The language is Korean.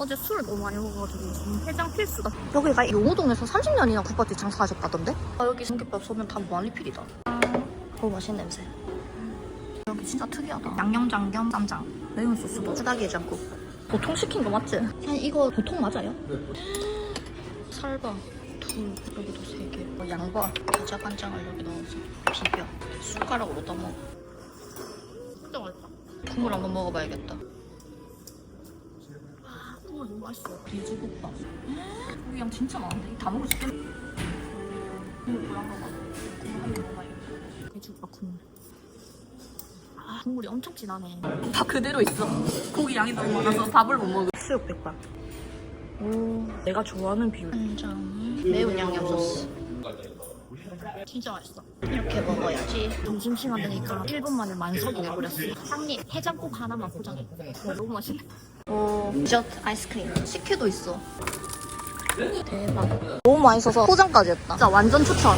어제 술을 너무 많이 먹어가지고 지금 해장 필수다. 여기가 용호동에서 30년이나 국밥집 장사하셨다던데? 아, 여기 삼겹밥 소면 다 무한리필이다. 오 맛있는 냄새. 여기 진짜 특이하다. 양념장 겸 쌈장. 매운 소스도 찌다기 해장국. 보통 시킨 거 맞지? 사실 이거 보통 맞아요? 살바 둘 여기도 세 개. 어, 양파 겨자 간장을 여기 넣어서 비벼 숟가락으로 떠먹어. 진짜 맛있다. 국물 한번 먹어봐야겠다. 너무 맛있어. 돼지국밥. 우리 양 진짜 많은데 다 먹을 수 있겠네. 국물 한번 먹어봐야겠다. 돼지국밥 국물. 아, 국물이 엄청 진하네. 다 그대로 있어. 고기 양이 너무 많아서 밥을 못 먹어. 수육 백반. 오, 내가 좋아하는 비율. 한장 매운 양념 소스. 진짜 맛있어. 이렇게 먹어야지. 점심시간 되니까 1분 만에 만석이 돼버렸어. 상님 해장국 하나만 포장해. 와, 너무 맛있네. 오, 디저트 아이스크림. 식혜도 있어. 대박. 너무 맛있어서 포장까지 했다. 진짜 완전 추천.